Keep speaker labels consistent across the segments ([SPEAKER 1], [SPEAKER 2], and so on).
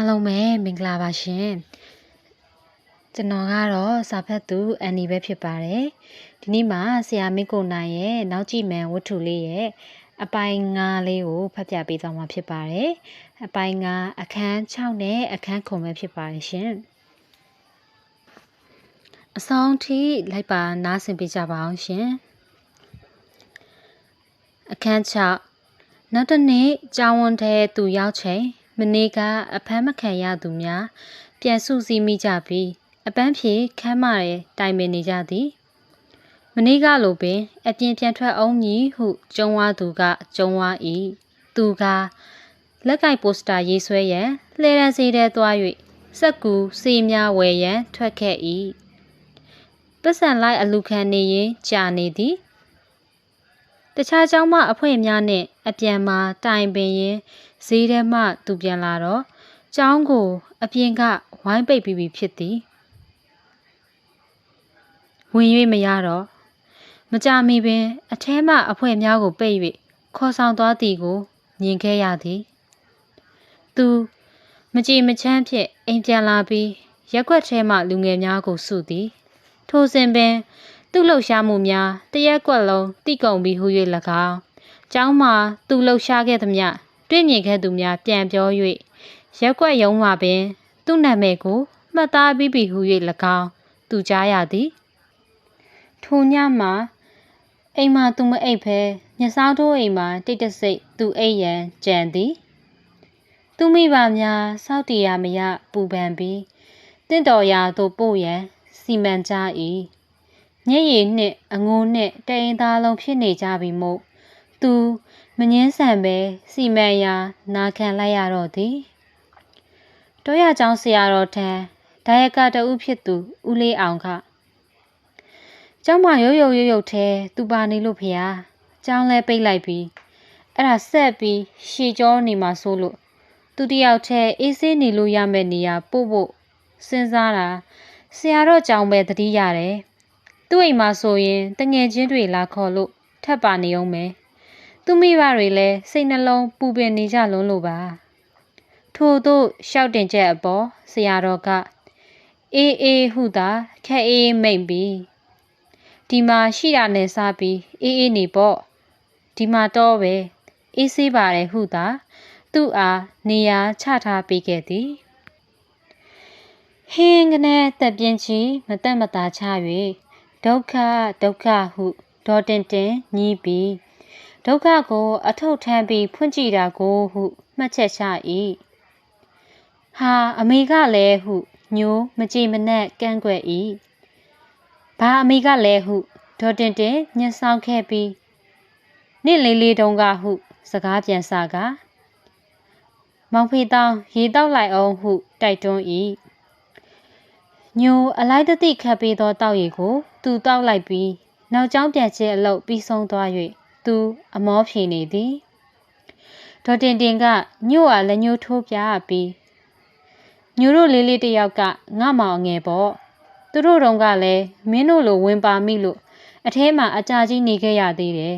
[SPEAKER 1] အားလုံးပဲမင်္ဂလာပါရှင်ကျွန်တော်ကတော့စာဖတ်သူအန်နီပဲဖြစ်ပါတယ်ဒီနေ့မှာဆရာမင်းကိုနိုင်ရဲ့နောက်ကြည့်မှန်ဝတ္ထုလေးရဲ့အပိုင်း9လေးကိုဖတ်ပြပေးသွားမှာဖြစ်ပါတယ်အပိုင်း9အခန်း6နဲ့အခန်း9ပဲဖြစ်ပါတယ်ရှင်အဆုံးထိလိုက်ပါနားဆင်ပေးကြပါအောင်ရှင်အခန်း6နောက်တစ်နေ့ကြာဝန်ထဲသူရောက်ချိန် မနေ့ကအဖမ်းမခံရသူများပြန်စုစည်းမိကြပြီးအပန်းဖြေခမ်းမရဲတိုင်ပင်နေကြသည်မနေ့ကလိုပင် အပြင်ပြန်ထွက်အောင်မည်ဟုကျုံဝါသူကကျုံဝါ၏သူကလက်ကိုက်ပိုစတာရေးဆွဲရန်လှဲရန်စီထဲသွား၍စက်ကူစီများဝယ်ရန်ထွက်ခဲ့၏ပစ္စံလိုက်အလူခံနေရင်ကြာနေသည် တခြားเจ้าမအဖွင့်များနှင့်အပြန်မှာတိုင်ပင်ရင်ဈေးထဲမှသူပြန်လာတော့ကျောင်းကို အပြင်ကဝိုင်းပိတ်ပြီးပြီဖြစ်သည်ဝင်၍မရတော့မကြမီပင် အထဲမှအဖွဲများကိုပိတ်၍ခေါ်ဆောင်သွားသည်ကိုမြင်ခဲ့ရသည်သူမကြည်မချမ်းဖြင့်အိမ်ပြန်လာပြီးရက်ွက်ထဲမှလူငယ်များကိုစုသည် ထိုစဉ်ပင် သူ့လှုပ်ရှားမှုများတရက်ကွက်လုံးတိကုံပြီးဟူ၍၎င်းကျောင်းမှာသူလှုပ်ရှားခဲ့သမျှတွေ့မြင်ခဲ့သူများပြန်ပြော၍ရက်ွက်ယုံမှပင် သူ့နာမည်ကိုမှတ်သားပြီးပြီဟု၍၎င်းသူကြားရသည်ထိုညမှာအိမ်မှာသူမအိပ်ဖဲညစောင်းထိုးအိမ်မှာတိတ်တဆိတ်သူအိပ်ရန်ကြံသည်သူမိဘများစောက်တီရမရပူပန်ပြီးတင့်တော်ရာသို့ပို့ရန်စီမံကြ၏ ညရည်နှင့်အငိုးနှင့်တအိမ်သားလုံးဖြစ်နေကြပြီမို့သူမငင်းဆန်ပဲစီမံရာနာခံလိုက်ရတော့သည်တောရကျောင်းဆရာတော်ထံဒါယကတဦးဖြစ်သူဦးလေးအောင်ကကျောင်းမရုပ်ရုပ်ရုပ်ရုပ်ထဲသူပါနေလို့ဖျားကျောင်းလဲပိတ်လိုက်ပြီးအဲ့ဒါဆက်ပြီးရှေကြောနေမှာဆိုလို့သူတယောက်ထဲအေးဆေးနေလို့ရမယ့်နေရာပို့ဖို့စဉ်းစားတာဆရာတော်ကျောင်းပဲတတိရတယ် သူ့အိမ်မှာဆိုရင်တငယ်ချင်းတွေလာခေါ်လို့ထပ်ပါနေအောင်မယ်သူမိဘတွေလည်းစိတ်နှလုံးပူပင်နေကြလုံးလို့ပါထို့သို့ရှောက်တင်ချက်အပေါ်ဆရာတော်ကအေးအေးဟုသာခက်အေးမိတ်ပြီးဒီမှာရှိတာနဲ့စားပြီးအေးအေးနေပေါ့ဒီမှာတော့ပဲအေးဆေးပါတယ်ဟုသာ သူ့အားနေရာချထားပေးခဲ့သည်ဟင်းကနေတက်ပြင်းချီမတက်မတာချ၍ ဒုက္ခဒုက္ခဟုဒေါ်တင်တင်ညီးပြီးဒုက္ခကို အထုတ်ထမ်းပြီးဖွင့်ကြည့်တာကိုဟုမှတ်ချက်ချ၏ဟာအမေကလည်းဟုညိုးမကြည်မနက်ကန့်ကွက်၏ဘာအမေကလည်းဟုဒေါ်တင်တင်ညှက်ဆောင်ခဲ့ပြီးနေ့လေးလေးတုန်းကဟု စကားပြန်စာကမောင်ဖေတောင်းရေတောက်လိုက်အောင်ဟု တိုက်တွန်း၏ ညိုအလိုက်တသိခတ်ပေးသောတောက်ရည်ကိုသူတောက်လိုက်ပြီးနောက်ကျောင်းပြန်ခြင်းအလုပ်ပြီးဆုံးသွား၍သူအမောဖြေနေသည်ဒေါ်တင်တင်ကညို့အားလက်ညှိုးထိုးပြပြီးညို့တို့လေးလေးတယောက်ကငါမောင်ငယ်ပေါ့သူတို့တုန်းကလည်းမင်းတို့လိုဝင်ပါမိလို့အထဲမှာအကြာကြီးနေခဲ့ရသေးတယ်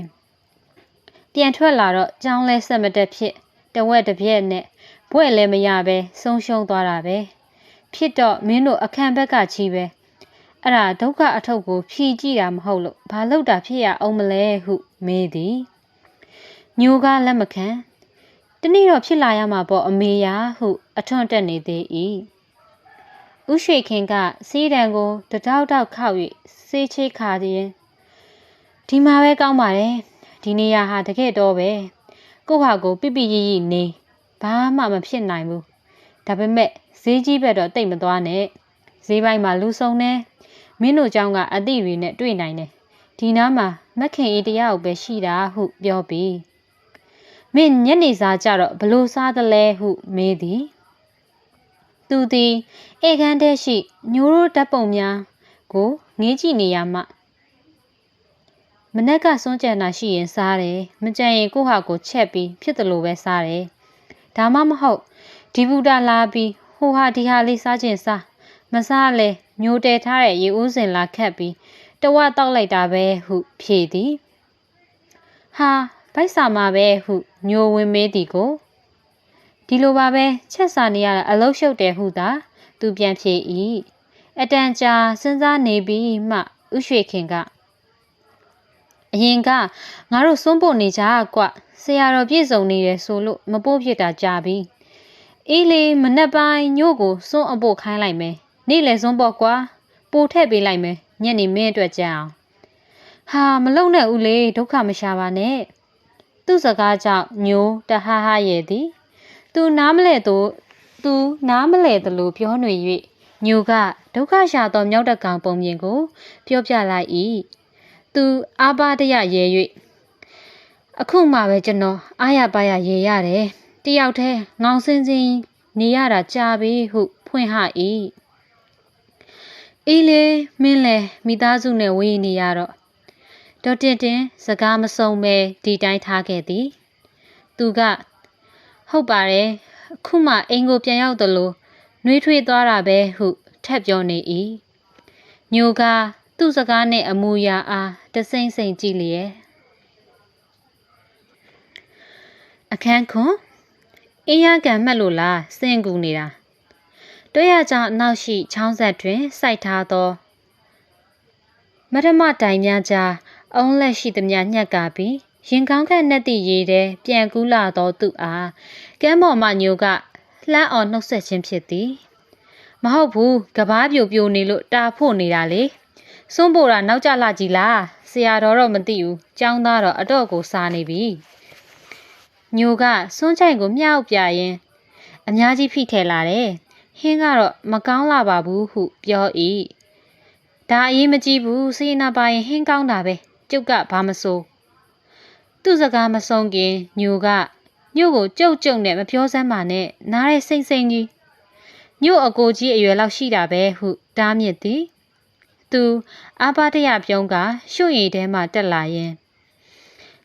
[SPEAKER 1] ပြန်ထွက်လာတော့ကြောင်းလဲဆက်မတက်ဖြစ်တဝက်တစ်ပြက်နဲ့ဘွဲ့လည်းမရပဲဆုံးရှုံးသွားတာပဲ ဖြစ်တော့မင်းတို့အခန့်ဘက်ကချီပဲအဲ့ဒါဒုက္ခအထုပ်ကိုဖြီးကြည့်တာမဟုတ်လို့ဘာလို့တာဖြစ်ရအောင်မလဲဟုမေးသည်ညိုကလက်မခံတနေ့တော့ဖြစ်လာရမှာပေါ့အမေယာဟု အထွန့်တက်နေသေး၏ဥရွှေခင်ကစီးတံကိုတတောက်တောက်ခောက်၍စေးချိတ်ခါသည်ဒီမှာပဲကောင်းပါတယ်ဒီနေရာဟာတကယ်တော့ပဲကိုဟာကို ပြပြရရနေဘာမှမဖြစ်နိုင်ဘူးဒါပေမဲ့ ဈေးကြီးဘက်တော့တိတ်မသွားနဲ့ဈေးပိုင်းမှာလူဆုံနေမင်းတို့เจ้าကအသည့်တွေနဲ့တွေ့နိုင်တယ်ဒီနားမှာမခင်အေးတယောက်ပဲရှိတာဟုပြောပြီးမင်းညနေစာကြတော့ဘလို့စားသလဲဟုမေးသည်သူသည်ဧကန်တဲ့ရှိညိုးတို့ဓာတ်ပုံများကိုငေးကြည့်နေရမှမနက်ကစွန့်ကြံတာရှိရင်စားတယ်မကြံရင်ကိုဟာကိုချက်ပြီးဖြစ်တယ်လို့ပဲစားတယ်ဒါမှမဟုတ်ဒီဘူတာလာပြီး ဟိုဟာဒီဟာလေးစားခြင်းစားမစားလဲညိုတဲထားတဲ့ရေဦးစင်လာခတ်ပြီးတဝက်တောက်လိုက်တာပဲဟုဖြေသည်ဟာဗိုက်စာမှာပဲဟုညိုဝင်မေးသည်ကိုဒီဒီလိုပါပဲချက်စာနေရတာအလုရှုပ်တယ်ဟုသာ သူပြန်ဖြေ၏အတန်ကြာစဉ်းစားနေပြီးမှဥရွှေခင်ကအရင်ကငါတို့စွန့်ပို့နေကြကွဆရာတော်ပြည့်စုံနေတယ်ဆိုလို့မပို့ဖြစ်တာကြာပြီ အေးလေမနှက်ပိုင်းညို့ကိုစွန့်အပို့ခိုင်းလိုက်မယ်နေ့လေစွန့်ပေါ့ကွာပို့ထည့်ပေးလိုက်မယ်ညနေမင်းအတွက်ကြအောင်ဟာမလုံနဲ့ဦးလေဒုက္ခမရှာပါနဲ့သူ့စကားကြောင့်ညိုတဟဟရဲ့သည်သူနားမလဲသူသူနားမလဲသလိုပြောနေ၍ညိုကဒုက္ခရှာသောမြောက်တကောင်ပုံမြင်ကို ပြောပြလိုက်၏သူအာပါတရရဲ၍အခုမှပဲကျွန်တော်အားရပါရရေရတယ် တယောက်တည်းငောင်စင်းစင်းနေရတာကြာပြီဟု ဖွင့်ဟ၏အေးလေမင်းလေမိသားစုနဲ့ဝေးနေရတော့ဒေါ်တင်တင်စကားမဆုံးပဲဒီတိုင်းထားခဲ့သည် သူက ဟုတ်ပါတယ်အခုမှအိမ်ကိုပြန်ရောက်သလိုနှွေးထွေးသွားတာပဲဟုထပ်ပြောနေ၏ညိုကသူ့စကားနဲ့အမူအရာအားတစိမ့်စိမ့်ကြည့်လျက်အခန်းခွန် အင်းရကံမှတ်လို့လားစင်ကူနေတာတွေ့ရကြောင်အနောက်ရှိချောင်းဆက်တွင်စိုက်ထားသောမထမတိုင်များကြားအုံးလက်ရှိသည်များညှက်ကပြီးရင်ကောင်းခန့်နှက်သည့်ရေထဲပြန်ကူးလာသောသူအားကမ်းပေါ်မှညိုကလှမ်းအောင်နှုတ်ဆက်ခြင်းဖြစ်သည်မဟုတ်ဘူးကဘာပြိုပြိုနေလို့တာဖို့နေတာလေစွန့်ပို့တာနောက်ကျလာကြည်လားဆရာတော်တော့မသိဘူးចောင်းသားတော့အတော့ကိုစားနေပြီ ညိုကစွန့်ချိုင်ကိုမြှောက်ပြရင်အများကြီးဖိထဲလာတယ်ဟင်းကတော့မကောင်းလာပါဘူးဟုပြော၏ဒါအရေးမကြီးဘူးစေနာပါရင်ဟင်းကောင်းတာပဲကျုပ်ကဘာမဆိုးသူ့စကားမဆုံးခင်ညိုကညို့ကိုကြုတ်ကြုတ်နဲ့မပြောစမ်းပါနဲ့နားရဲစိမ့်စိမ့်ကြီးညို့အကိုကြီးအရွယ်လောက်ရှိတာပဲဟုတားမြစ်သည်သူအာပါတရပြုံးကရွှွရည်ထဲမှတက်လာရင်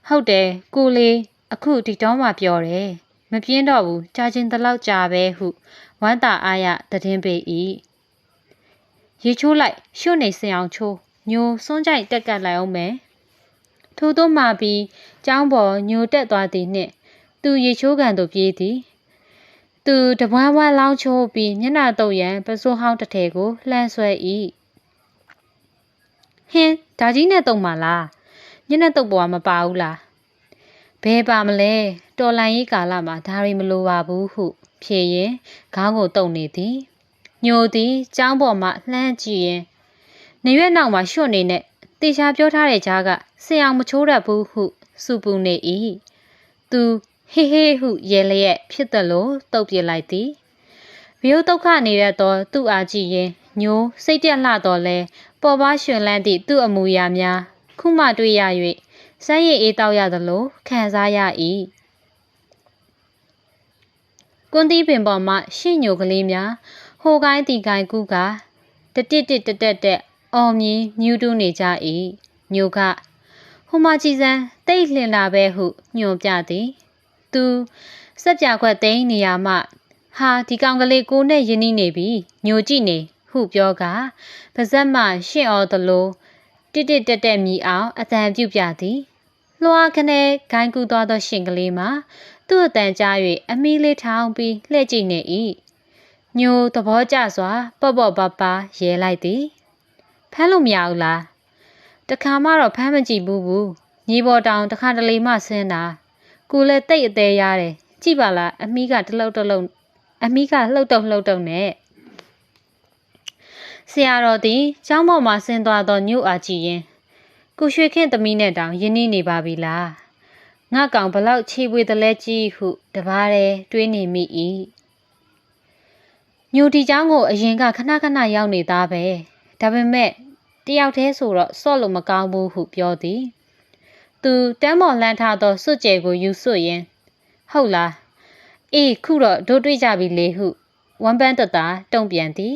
[SPEAKER 1] ဟုတ်တယ်ကိုလေး အခုဒီတောင်းမှပြောတယ်မပြင်းတော့ဘူးကြာချင်းတလောက်ကြာပဲဟုဝမ်းသာအားရတည်င်းပေ၏ရေချိုးလိုက်ရွှွနေစင်အောင်ချိုးညိုစွန်းကြိုက်တက်ကတ်လိုက်အောင်မယ်ထို့သောမှပြီးကျောင်းပေါ်ညိုတက်သွားသည်နှင့် သူရေချိုးကန်သို့ပြေးသည်သူတပွားဝါလောင်းချိုးပြီးမျက်နှာတုပ်ရန်ပစိုးဟောင်းတစ်ထည်ကိုလှမ်းဆွဲ၏ဟင်းဒါကြီးနဲ့တုံပါလားမျက်နှာတုပ်ပေါ်ကမပါဘူးလား ဘယ်ပါမလဲတော်လန်ရေးကာလမှာဒါရီမလိုပါဘူးဟုဖြေရင်ခေါင်းကိုတုံနေသည်ညိုသည်ကျောင်းပေါ်မှလှမ်းကြည့်ရင်နေရွက်နောက်မှာရွှွနေနဲ့တေချာပြောထားတဲ့ကြားကဆင်အောင်မချိုးတတ်ဘူးဟုစူပူနေ၏သူဟေးဟေးဟုရဲလျက်ဖြစ်သလိုတုတ်ပြလိုက်သည်ဘီယုဒုက္ခနေရသောသူ့အားကြည့်ရင်ညိုစိတ်ပြက်လှတော်လဲပေါ်ပါရှင်လန်းသည့်သူ့အမူအရာများခုမှတွေ့ရ၍ စမ်းရည်အေးတောက်ရသလိုခံစားရ၏ကွန်တီးပင်ပေါ်မှရှင့်ညိုကလေးများဟိုကိုင်းတီကိုင်းကူးကတတစ်တစ်တက်တက်တက်အော်မြည်မြူးတူးနေကြ၏ညိုကဟိုမကြည်စံတိတ်လှင်လာပဲဟုညွှန်ပြသည်သူစက်ပြခွက်သိမ်းနေရမှဟာဒီကောင်ကလေးကိုနဲ့ယင်းနှီးနေပြီညိုကြည့်နေဟုပြောကပါဇက်မှရှင့်အော်သလို တစ်တစ်တက်တက်မြည်အောင်အတန်ပြုတ်ပြသည်လွှာခနဲ့ဂိုင်းကူးသွားသောရှင်ကလေးမှာသူ့အတန်ကြား၍အမီးလေးထောင်းပြီးလှည့်ကြည့်နေ၏ညိုသဘောကျစွာ ပေါ့ပေါ့ပါပါရဲလိုက်သည်ဖမ်းလို့မရဘူးလားတခါမှတော့ဖမ်းမကြည့်ဘူးဘူးညီပေါ်တောင်တခါတလေမှဆင်းတာကိုလည်းတိတ်အသေးရတယ်ကြည့်ပါလားအမီးကတလုံးတလုံးအမီးကလှုပ်တုံလှုပ်တုံနဲ့ ဆရာတော်သည်ကျောင်းပေါ်မှဆင်းသွားသောညို့အားကြည့်ရင်ကိုရွှေခင်သမီးနဲ့တောင်ယဉ်နီးနေပါပြီလားငါကောင်ဘလောက်ချေပွေတလဲကြီးဟုတပါးတည်းတွေးနေမိ၏ညိုတီချောင်းကိုအရင်ကခဏခဏရောက်နေသားပဲဒါပေမဲ့တယောက်တည်းဆိုတော့စော့လို့မကောင်းဘူးဟုပြောသည်သူတမ်းမော်လှမ်းထားသောစွတ်ကြဲကိုယူဆွရင်ဟုတ်လားအေးခုတော့တို့တွေ့ကြပြီလေဟုဝမ်ပန်းတတာတုံ့ပြန်သည်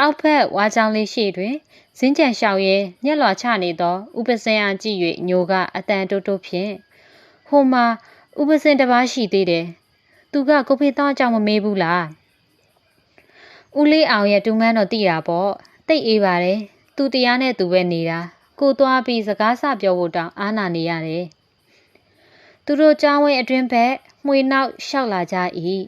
[SPEAKER 1] အောက်ဖက်ဝါချောင်းလေးရှိတွင်ဇင်းကြံလျှောက်ရဲညက်လွာချနေသော ဥပစင်အားကြည့်၍ညိုကအတန်တိုးတိုးဖြင့်ဟိုမှာဥပစင်တစ်ပါးရှိသေးတယ်သူကကိုဖေသားကြောင့်မမေးဘူးလားဦးလေးအောင်ရဲ့တူမန်းတော့တိတာပေါ့တိတ်အေးပါတယ်သူတရားနဲ့သူပဲနေတာကိုသွားပြီးစကားဆပြောဖို့တောင်အားနာနေရတယ်သူတို့ကြောင်းဝဲအတွင်းဘက်မှွေနောက်လျှောက်လာကြ၏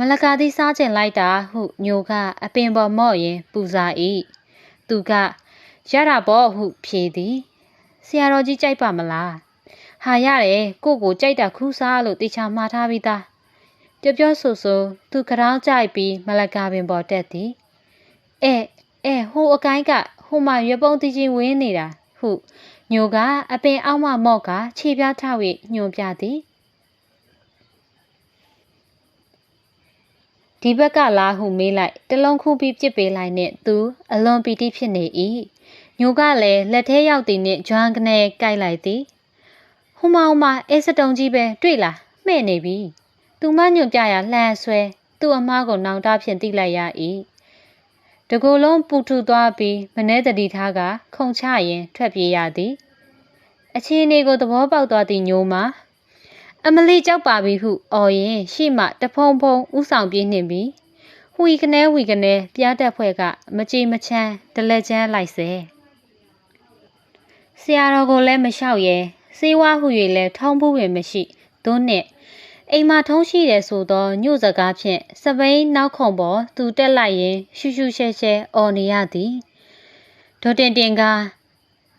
[SPEAKER 1] မလကာသည်စားကျင်လိုက်တာဟုညိုကအပင်ပေါ်မော့ရင်ပူစာ၏သူကရတာပေါ့ဟုဖြေသည်ဆရာတော်ကြီးကြိုက်ပါမလားဟာရတယ်ကိုကိုကြိုက်တာခူးစားလို့တေချာမှားထားပြီးသားပြောပြောဆိုဆိုသူကရောင်းကြိုက်ပြီးမလကာပင်ပေါ်တက်သည်အဲအဲဟိုအကိုင်းကဟိုမှာရွက်ပုံးတီချင်းဝင်းနေတာဟုညိုကအပင်အောက်မှမော့ကခြေပြားထောက်၍ညွန်ပြသည် ဒီဘက်ကလာဟုမေးလိုက်တလုံးခုပြီးပြစ်ပေးလိုက်နဲ့သူအလွန်ပီတိဖြစ်နေ၏ညိုကလည်းလက်ထဲရောက်သည်နှင့်ဂျွမ်းကနေကြိုက်လိုက်သည်ဟိုမဟိုမအဲစတုံကြီးပဲတွေ့လားမှဲ့နေပြီသူမညွန်ပြရာလှမ်းဆွဲသူ့အမားကိုနောင်တဖြင့်တိလိုက်ရ၏တကူလုံးပူထူသွားပြီးမနှဲတတိထားကခုံချရင်ထွက်ပြေးရသည်အခြေအနေကိုသဘောပေါက်သွားသည့်ညိုမှာ အမလီကြောက်ပါပြီဟုအော်ရင်ရှေ့မှတဖုံဖုံဥဆောင်ပြေးနှင်ပြီးဟွီကနေဝီကနေပြားတက်ဖွဲ့ကမကြည်မချမ်းဒလက်ချမ်းလိုက်စေဆရာတော်ကိုလည်းမလျှောက်ရဲစေးဝါဟု၍လည်းထောင်းဘူးပင်မရှိသို့နှင့်အိမ်မှာထုံးရှိတယ်ဆိုသောညို့စကားဖြင့်စပိန်နောက်ခုံပေါ်သူတက်လိုက်ရင်ရှူရှူရှဲရှဲအော်နေရသည်ဒေါ်တင်တင်က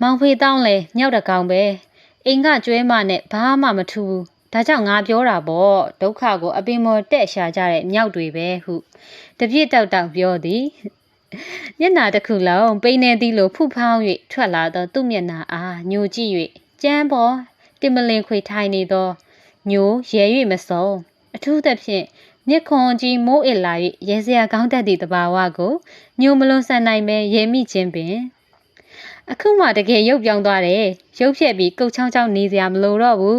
[SPEAKER 1] မောင်ဖေတောင်းလေမြောက်တကောင်ပဲအိမ်ကကျွဲမနဲ့ဘာမှမထူဘူး ဒါကြောင့်ငါပြောတာပေါ့ဒုက္ခကိုအပင်မော်တက်ရှာကြတဲ့မြောက်တွေပဲဟုတပြစ်တောက်တောက်ပြောသည်မျက်နာတစ်ခုလုံးပိန်နေသည်လိုဖုဖောင်း၍ထွက်လာသောသူ့မျက်နာအားညိုကြည့်၍ကြမ်းပေါ်တင်မလင်ခွေထိုင်နေသောညိုရဲ၍မစုံအထူးသဖြင့်မြက်ခွန်ကြီးမိုးအစ်လာ၍ရဲစရာကောင်းတတ်သည့်တဘာဝကိုညိုမလွန်ဆန်နိုင်ပဲရဲမိခြင်းပင်အခုမှတကယ်ရုပ်ပြောင်းသွားတယ်ရုပ်ဖြက်ပြီးကုတ်ချောင်းချောင်းနေစရာမလိုတော့ဘူး